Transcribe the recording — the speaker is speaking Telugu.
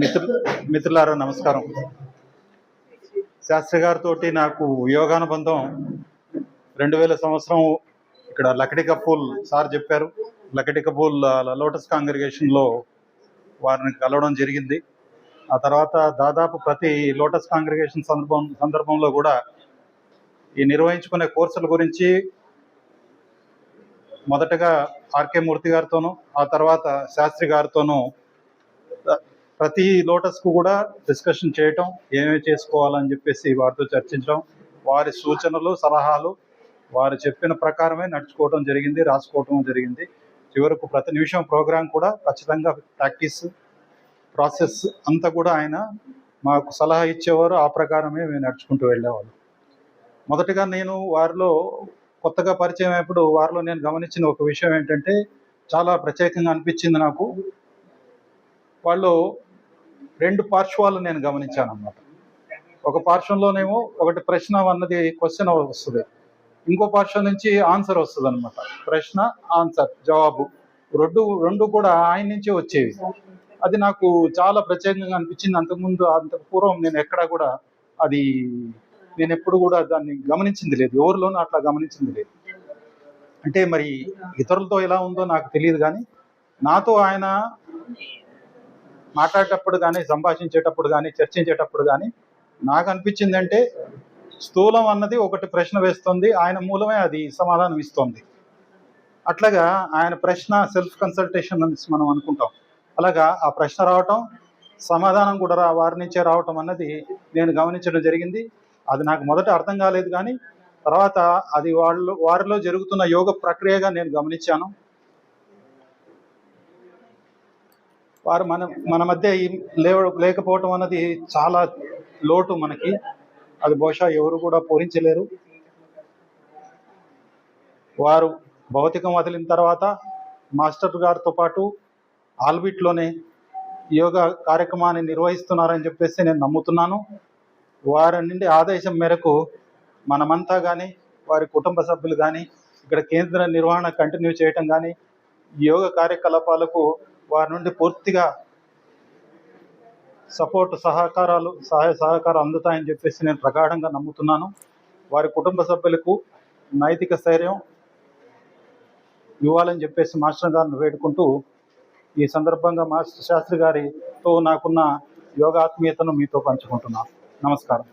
మిత్రు మిత్రులారా నమస్కారం. శాస్త్రి గారితో నాకు యోగానుబంధం రెండు వేల సంవత్సరం ఇక్కడ లకడి కపూల్ సార్ చెప్పారు. లకడి కపూల్ లోటస్ కాంగ్రిగేషన్లో వారిని కలవడం జరిగింది. ఆ తర్వాత దాదాపు ప్రతి లోటస్ కాంగ్రిగేషన్ సందర్భం సందర్భంలో కూడా ఈ నిర్వహించుకునే కోర్సుల గురించి మొదటగా ఆర్కే మూర్తి గారితోనూ ఆ తర్వాత శాస్త్రి గారితోనూ ప్రతి లోటస్కు కూడా డిస్కషన్ చేయటం ఏమేమి చేసుకోవాలని చెప్పేసి వారితో చర్చించడం వారి సూచనలు సలహాలు వారు చెప్పిన ప్రకారమే నడుచుకోవడం జరిగింది రాసుకోవటం జరిగింది. చివరకు ప్రతి నిమిషం ప్రోగ్రాం కూడా ఖచ్చితంగా ప్రాక్టీస్ ప్రాసెస్ అంతా కూడా ఆయన మాకు సలహా ఇచ్చేవారు. ఆ ప్రకారమే మేము నడుచుకుంటూ వెళ్ళేవాళ్ళం. మొదటగా నేను వారిలో కొత్తగా పరిచయం అయినప్పుడు వారిలో నేను గమనించిన ఒక విషయం ఏంటంటే చాలా ప్రత్యేకంగా అనిపించింది నాకు. వాళ్ళు రెండు పార్శ్వాలు నేను గమనించాను అన్నమాట ఒక పార్శ్వంలోనేమో ఒకటి ప్రశ్న అన్నది క్వశ్చన్ వస్తుంది. ఇంకో పార్శ్వం నుంచి ఆన్సర్ వస్తుంది అనమాట ప్రశ్న ఆన్సర్ జవాబు. రెండు రెండు కూడా ఆయన నుంచే వచ్చేవి. అది నాకు చాలా ప్రత్యేకంగా అనిపించింది. అంతకుముందు అంత పూర్వం నేను ఎక్కడా కూడా అది నేను ఎప్పుడు కూడా దాన్ని గమనించింది లేదు. ఎవరిలోనూ అట్లా గమనించింది లేదు. అంటే మరి ఇతరులతో ఎలా ఉందో నాకు తెలియదు కానీ నాతో ఆయన మాట్లాడేటప్పుడు కానీ సంభాషించేటప్పుడు కానీ చర్చించేటప్పుడు కానీ నాకు అనిపించింది అంటే స్థూలం అన్నది ఒకటి ప్రశ్న వేస్తుంది. ఆయన మూలమే అది సమాధానం ఇస్తుంది. అట్లాగా ఆయన ప్రశ్న సెల్ఫ్ కన్సల్టేషన్ అని మనం అనుకుంటాం. అలాగా ఆ ప్రశ్న రావటం సమాధానం కూడా రా వారి నుంచే రావటం అన్నది నేను గమనించడం జరిగింది. అది నాకు మొదట అర్థం కాలేదు కానీ తర్వాత అది వాళ్ళు వారిలో జరుగుతున్న యోగ ప్రక్రియగా నేను గమనించాను. వారు మన మన మధ్య లేవ లేకపోవటం అన్నది చాలా లోటు మనకి. అది బహుశా ఎవరు కూడా పూరించలేరు. వారు భౌతికం వదిలిన తర్వాత మాస్టర్ గారితో పాటు ఆల్బిట్లోనే యోగా కార్యక్రమాన్ని నిర్వహిస్తున్నారని చెప్పేసి నేను నమ్ముతున్నాను. వారి నుండి ఆదేశం మేరకు మనమంతా కానీ వారి కుటుంబ సభ్యులు కానీ ఇక్కడ కేంద్ర నిర్వహణ కంటిన్యూ చేయటం కానీ యోగ కార్యకలాపాలకు వారి నుండి పూర్తిగా సపోర్ట్ సహకారాలు సహాయ సహకారాలు అందుతాయని చెప్పేసి నేను ప్రగాఢంగా నమ్ముతున్నాను. వారి కుటుంబ సభ్యులకు నైతిక స్థైర్యం ఇవ్వాలని చెప్పేసి మాస్టర్ గారిని వేడుకుంటూ ఈ సందర్భంగా మాస్టర్ శాస్త్రి గారితో నాకున్న యోగాత్మీయతను మీతో పంచుకుంటున్నాను. నమస్కారం.